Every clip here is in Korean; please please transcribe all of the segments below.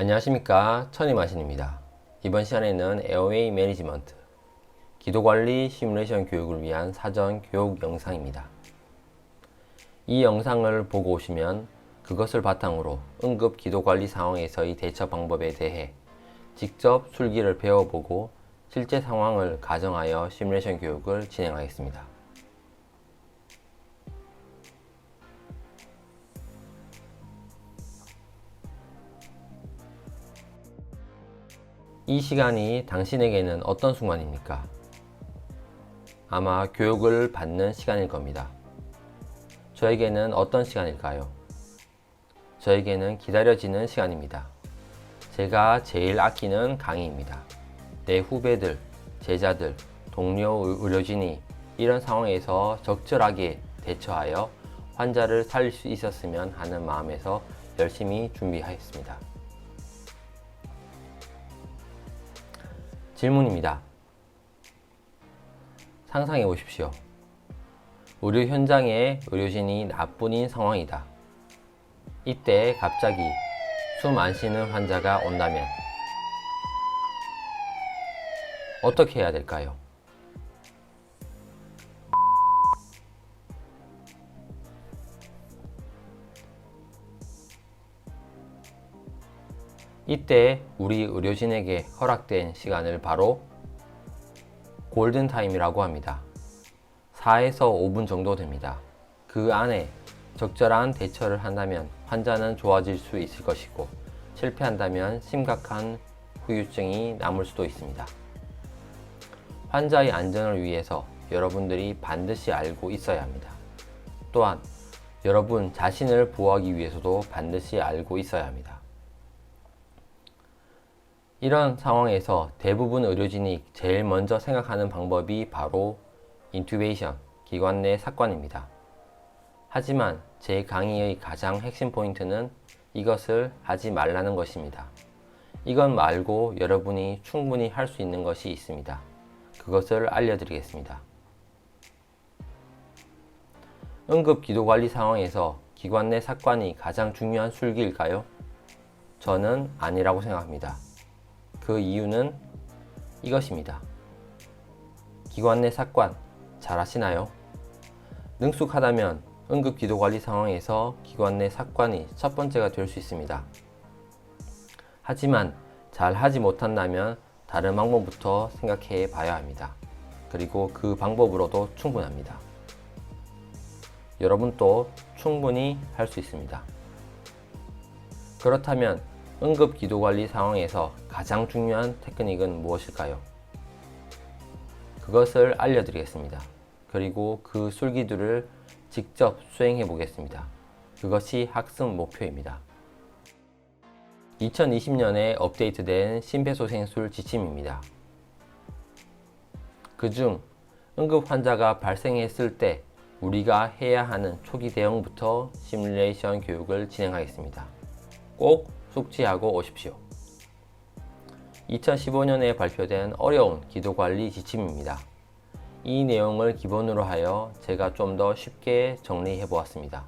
안녕하십니까 천이마신입니다. 이번 시간에는 에어웨이 매니지먼트 기도관리 시뮬레이션 교육을 위한 사전 교육 영상입니다. 이 영상을 보고 오시면 그것을 바탕으로 응급 기도관리 상황에서의 대처 방법에 대해 직접 술기를 배워보고 실제 상황을 가정하여 시뮬레이션 교육을 진행하겠습니다. 이 시간이 당신에게는 어떤 순간입니까? 아마 교육을 받는 시간일 겁니다. 저에게는 어떤 시간일까요? 저에게는 기다려지는 시간입니다. 제가 제일 아끼는 강의입니다. 내 후배들, 제자들, 동료 의- 의료진이 이런 상황에서 적절하게 대처하여 환자를 살릴 수 있었으면 하는 마음에서 열심히 준비하였습니다. 질문입니다. 상상해 보십시오. 의료 현장에 의료진이 나뿐인 상황이다. 이때 갑자기 숨 안 쉬는 환자가 온다면 어떻게 해야 될까요? 이때 우리 의료진에게 허락된 시간을 바로 골든타임이라고 합니다. 4에서 5분 정도 됩니다. 그 안에 적절한 대처를 한다면 환자는 좋아질 수 있을 것이고 실패한다면 심각한 후유증이 남을 수도 있습니다. 환자의 안전을 위해서 여러분들이 반드시 알고 있어야 합니다. 또한 여러분 자신을 보호하기 위해서도 반드시 알고 있어야 합니다. 이런 상황에서 대부분 의료진이 제일 먼저 생각하는 방법이 바로 인투베이션, 기관 내 삭관입니다. 하지만 제 강의의 가장 핵심 포인트는 이것을 하지 말라는 것입니다. 이건 말고 여러분이 충분히 할 수 있는 것이 있습니다. 그것을 알려드리겠습니다. 응급 기도 관리 상황에서 기관 내 삭관이 가장 중요한 술기일까요? 저는 아니라고 생각합니다. 그 이유는 이것입니다. 기관 내 삭관 잘 하시나요? 능숙하다면 응급 기도 관리 상황에서 기관 내 삭관이 첫 번째가 될 수 있습니다. 하지만 잘 하지 못한다면 다른 방법부터 생각해 봐야 합니다. 그리고 그 방법으로도 충분합니다. 여러분도 충분히 할 수 있습니다. 그렇다면 응급 기도 관리 상황에서 가장 중요한 테크닉은 무엇일까요? 그것을 알려드리겠습니다. 그리고 그 술기들을 직접 수행해 보겠습니다. 그것이 학습 목표입니다. 2020년에 업데이트된 심폐소생술 지침입니다. 그중 응급 환자가 발생했을 때 우리가 해야 하는 초기 대응부터 시뮬레이션 교육을 진행하겠습니다. 꼭 숙지하고 오십시오. 2015년에 발표된 어려운 기도관리 지침입니다. 이 내용을 기본으로 하여 제가 좀 더 쉽게 정리해 보았습니다.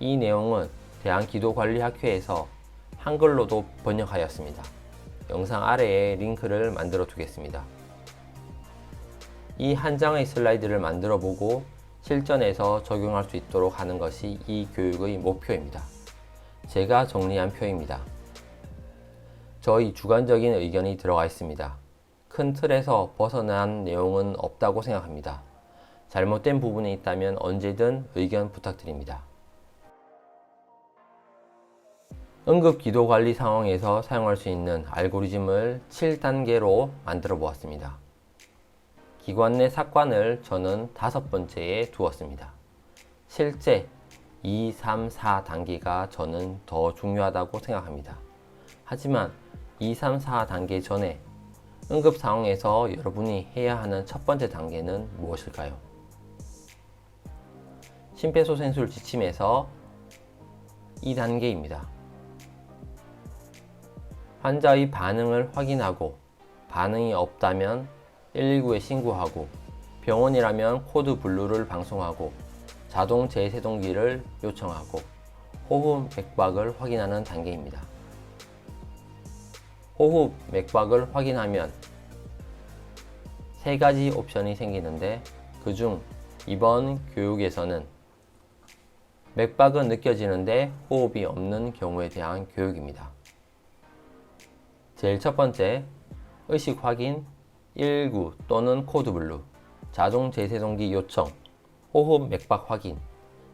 이 내용은 대한기도관리학회에서 한글로도 번역하였습니다. 영상 아래에 링크를 만들어 두겠습니다. 이 한 장의 슬라이드를 만들어 보고 실전에서 적용할 수 있도록 하는 것이 이 교육의 목표입니다. 제가 정리한 표입니다. 저희 주관적인 의견이 들어가 있습니다. 큰 틀에서 벗어난 내용은 없다고 생각합니다. 잘못된 부분이 있다면 언제든 의견 부탁드립니다. 응급 기도 관리 상황에서 사용할 수 있는 알고리즘을 7단계로 만들어 보았습니다. 기관 내 삭관을 저는 다섯 번째에 두었습니다. 실제 2, 3, 4 단계가 저는 더 중요하다고 생각합니다. 하지만 2, 3, 4 단계 전에 응급 상황에서 여러분이 해야 하는 첫 번째 단계는 무엇일까요? 심폐소생술 지침에서 2단계입니다. 환자의 반응을 확인하고 반응이 없다면 119에 신고하고 병원이라면 코드 블루를 방송하고 자동 재세동기를 요청하고 호흡 맥박을 확인하는 단계입니다. 호흡 맥박을 확인하면 세 가지 옵션이 생기는데 그중 이번 교육에서는 맥박은 느껴지는데 호흡이 없는 경우에 대한 교육입니다. 제일 첫 번째, 의식 확인 19 또는 코드 블루, 자동 제세동기 요청, 호흡 맥박 확인,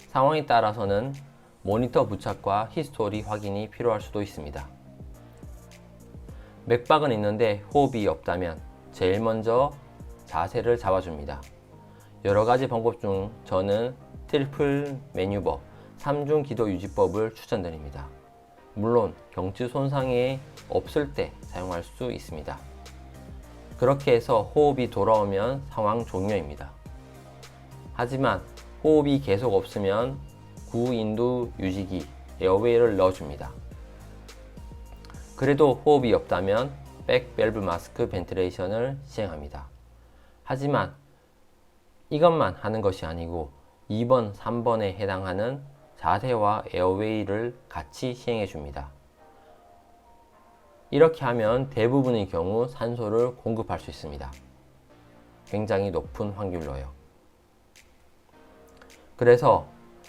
상황에 따라서는 모니터 부착과 히스토리 확인이 필요할 수도 있습니다. 맥박은 있는데 호흡이 없다면 제일 먼저 자세를 잡아줍니다. 여러 가지 방법 중 저는 트리플 메뉴버 3중 기도 유지법을 추천드립니다. 물론 경추 손상이 없을 때 사용할 수 있습니다. 그렇게 해서 호흡이 돌아오면 상황 종료입니다. 하지만 호흡이 계속 없으면 구인두 유지기 에어웨이를 넣어줍니다. 그래도 호흡이 없다면 백 밸브 마스크 벤틸레이션을 시행합니다. 하지만 이것만 하는 것이 아니고 2번, 3번에 해당하는 자세와 에어웨이를 같이 시행해 줍니다. 이렇게 하면 대부분의 경우 산소를 공급할 수 있습니다. 굉장히 높은 확률로요. 그래서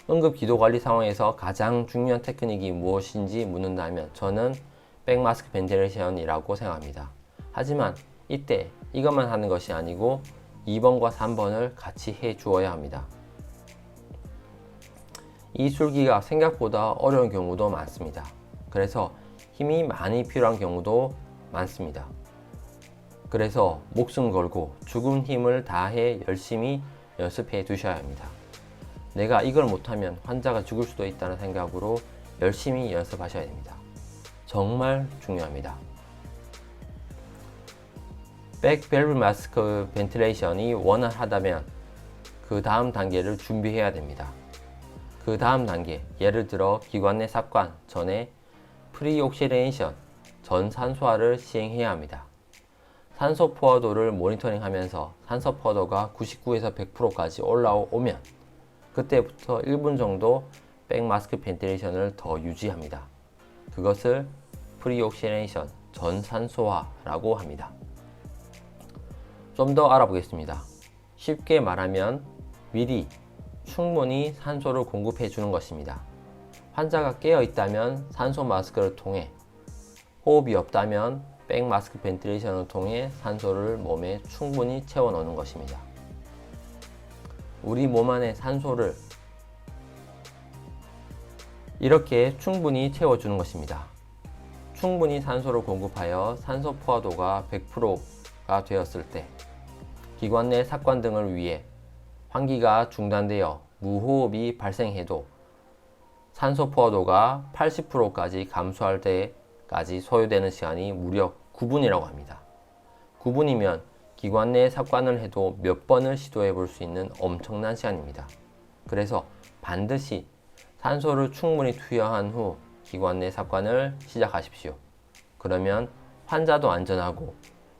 응급 기도 관리 상황에서 가장 중요한 테크닉이 무엇인지 묻는다면 저는 백마스크 벤틸레이션이라고 생각합니다. 하지만 이때 이것만 하는 것이 아니고 2번과 3번을 같이 해 주어야 합니다. 이 줄기가 생각보다 어려운 경우도 많습니다. 그래서 힘이 많이 필요한 경우도 많습니다. 그래서 목숨 걸고 죽은 힘을 다해 열심히 연습해 두셔야 합니다. 내가 이걸 못하면 환자가 죽을 수도 있다는 생각으로 열심히 연습하셔야 됩니다. 정말 중요합니다. 백 밸브 마스크 벤틸레이션이 원활하다면 그 다음 단계를 준비해야 됩니다. 그 다음 단계, 예를 들어 기관 내 삽관 전에 프리옥시레이션, 전산소화를 시행해야 합니다. 산소 포화도를 모니터링 하면서 산소 포화도가 99에서 100%까지 올라오면 그때부터 1분 정도 백마스크 벤틸레이션을 더 유지합니다. 그것을 프리옥시레이션, 전산소화라고 합니다. 좀 더 알아보겠습니다. 쉽게 말하면 미리 충분히 산소를 공급해 주는 것입니다. 환자가 깨어 있다면 산소 마스크를 통해 호흡이 없다면 백 마스크 벤틸레이션을 통해 산소를 몸에 충분히 채워 넣는 것입니다. 우리 몸 안에 산소를 이렇게 충분히 채워주는 것입니다. 충분히 산소를 공급하여 산소 포화도가 100%가 되었을 때 기관 내 삭관 등을 위해 환기가 중단되어 무호흡이 발생해도 산소 포화도가 80%까지 감소할 때까지 소요되는 시간이 무려 9분이라고 합니다. 9분이면 기관 내 삽관을 해도 몇 번을 시도해 볼 수 있는 엄청난 시간입니다. 그래서 반드시 산소를 충분히 투여한 후 기관 내 삽관을 시작하십시오. 그러면 환자도 안전하고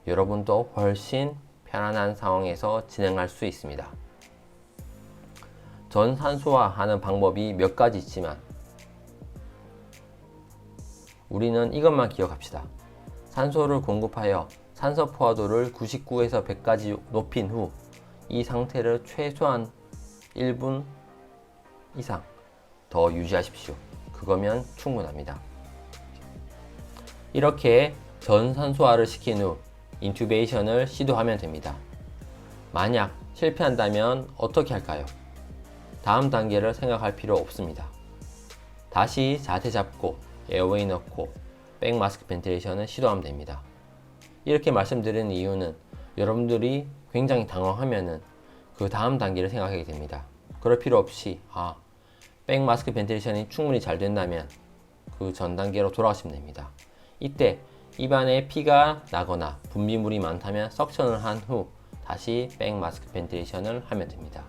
여러분도 훨씬 편안한 상황에서 진행할 수 있습니다. 전산소화하는 방법이 몇 가지 있지만 우리는 이것만 기억합시다. 산소를 공급하여 산소 포화도를 99에서 100까지 높인 후 이 상태를 최소한 1분 이상 더 유지하십시오. 그거면 충분합니다. 이렇게 전산소화를 시킨 후 인튜베이션을 시도하면 됩니다. 만약 실패한다면 어떻게 할까요? 다음 단계를 생각할 필요 없습니다. 다시 자세 잡고 에어웨이 넣고 백 마스크 벤틸레이션을 시도하면 됩니다. 이렇게 말씀드리는 이유는 여러분들이 굉장히 당황하면은 그 다음 단계를 생각하게 됩니다. 그럴 필요 없이 아, 백 마스크 벤틸레이션이 충분히 잘 된다면 그 전 단계로 돌아가시면 됩니다. 이때 입안에 피가 나거나 분비물이 많다면 석션을 한 후 다시 백 마스크 벤틸레이션을 하면 됩니다.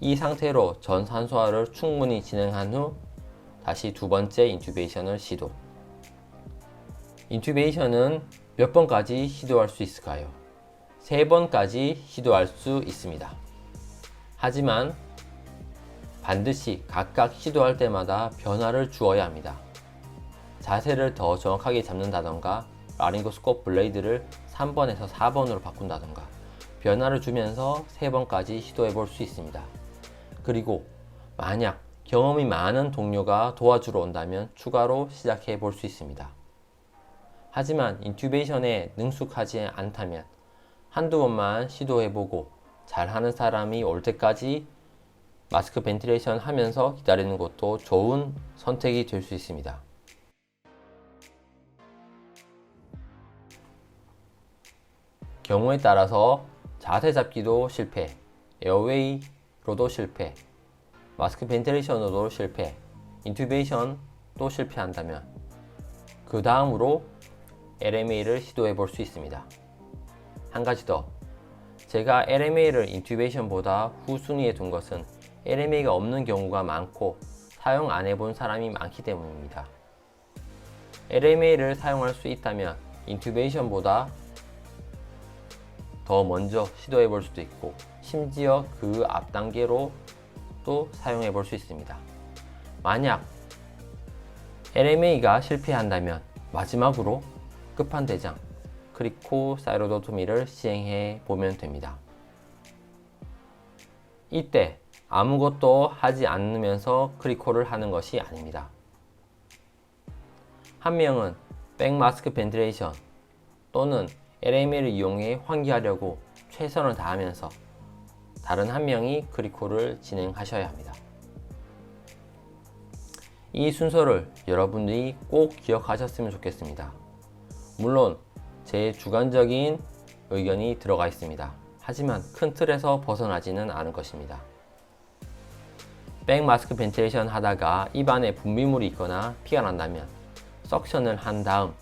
이 상태로 전 산소화를 충분히 진행한 후 다시 두 번째 인튜베이션을 시도. 인튜베이션은 몇 번까지 시도할 수 있을까요? 세 번까지 시도할 수 있습니다. 하지만 반드시 각각 시도할 때마다 변화를 주어야 합니다. 자세를 더 정확하게 잡는다던가 라링고스코프 블레이드를 3번에서 4번으로 바꾼다던가 변화를 주면서 3번까지 시도해 볼 수 있습니다. 그리고 만약 경험이 많은 동료가 도와주러 온다면 추가로 시작해 볼 수 있습니다. 하지만 인튜베이션에 능숙하지 않다면 한두 번만 시도해 보고 잘하는 사람이 올 때까지 마스크 벤틸레이션 하면서 기다리는 것도 좋은 선택이 될 수 있습니다. 경우에 따라서 자세 잡기도 실패, 에어웨이로도 실패, 마스크 벤틸레이션으로도 실패, 인튜베이션도 실패한다면 그 다음으로 LMA를 시도해 볼 수 있습니다. 한 가지 더. 제가 LMA를 인튜베이션보다 후순위에 둔 것은 LMA가 없는 경우가 많고 사용 안 해본 사람이 많기 때문입니다. LMA를 사용할 수 있다면 인튜베이션보다 더 먼저 시도해 볼 수도 있고 심지어 그 앞 단계로 또 사용해 볼 수 있습니다. 만약 LMA가 실패한다면 마지막으로 끝판대장 크리코 사이로도토미를 시행해 보면 됩니다. 이때 아무것도 하지 않으면서 크리코를 하는 것이 아닙니다. 한 명은 백마스크 벤틸레이션 또는 LMA를 이용해 환기하려고 최선을 다하면서 다른 한 명이 크리코를 진행하셔야 합니다. 이 순서를 여러분들이 꼭 기억하셨으면 좋겠습니다. 물론 제 주관적인 의견이 들어가 있습니다. 하지만 큰 틀에서 벗어나지는 않을 것입니다. 백 마스크 벤틸레이션 하다가 입 안에 분비물이 있거나 피가 난다면 석션을 한 다음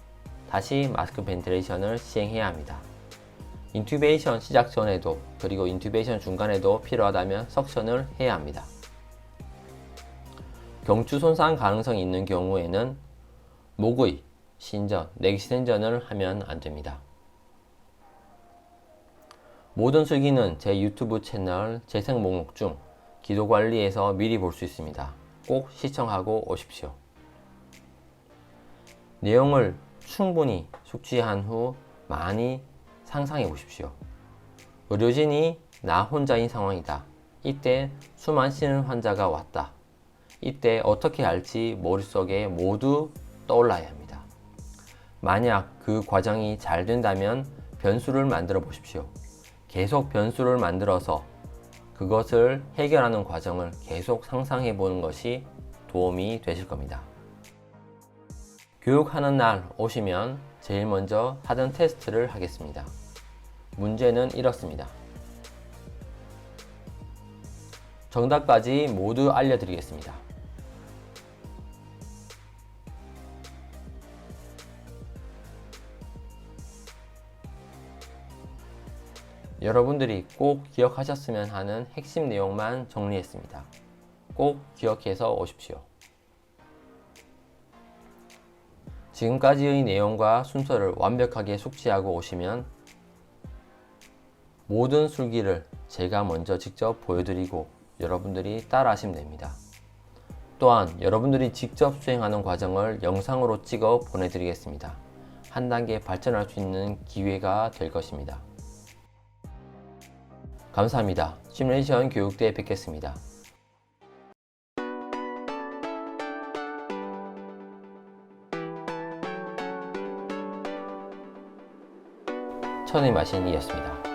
다시 마스크 벤틸레이션을 시행해야 합니다. 인튜베이션 시작 전에도 그리고 인튜베이션 중간에도 필요하다면 석션을 해야 합니다. 경추 손상 가능성이 있는 경우에는 목의 신전, 넥시센전을 하면 안 됩니다. 모든 슬기는 제 유튜브 채널 재생 목록 중 기도 관리에서 미리 볼 수 있습니다. 꼭 시청하고 오십시오. 내용을 충분히 숙지한 후 많이 상상해 보십시오. 의료진이 나 혼자인 상황이다. 이때 숨안 쉬는 환자가 왔다. 이때 어떻게 할지 머릿속에 모두 떠올라야 합니다. 만약 그 과정이 잘 된다면 변수를 만들어 보십시오. 계속 변수를 만들어서 그것을 해결하는 과정을 계속 상상해 보는 것이 도움이 되실 겁니다. 교육하는 날 오시면 제일 먼저 하던 테스트를 하겠습니다. 문제는 이렇습니다. 정답까지 모두 알려드리겠습니다. 여러분들이 꼭 기억하셨으면 하는 핵심 내용만 정리했습니다. 꼭 기억해서 오십시오. 지금까지의 내용과 순서를 완벽하게 숙지하고 오시면 모든 술기를 제가 먼저 직접 보여드리고 여러분들이 따라 하시면 됩니다. 또한 여러분들이 직접 수행하는 과정을 영상으로 찍어 보내드리겠습니다. 한 단계 발전할 수 있는 기회가 될 것입니다. 감사합니다. 시뮬레이션 교육대에 뵙겠습니다. 천의 마신이었습니다.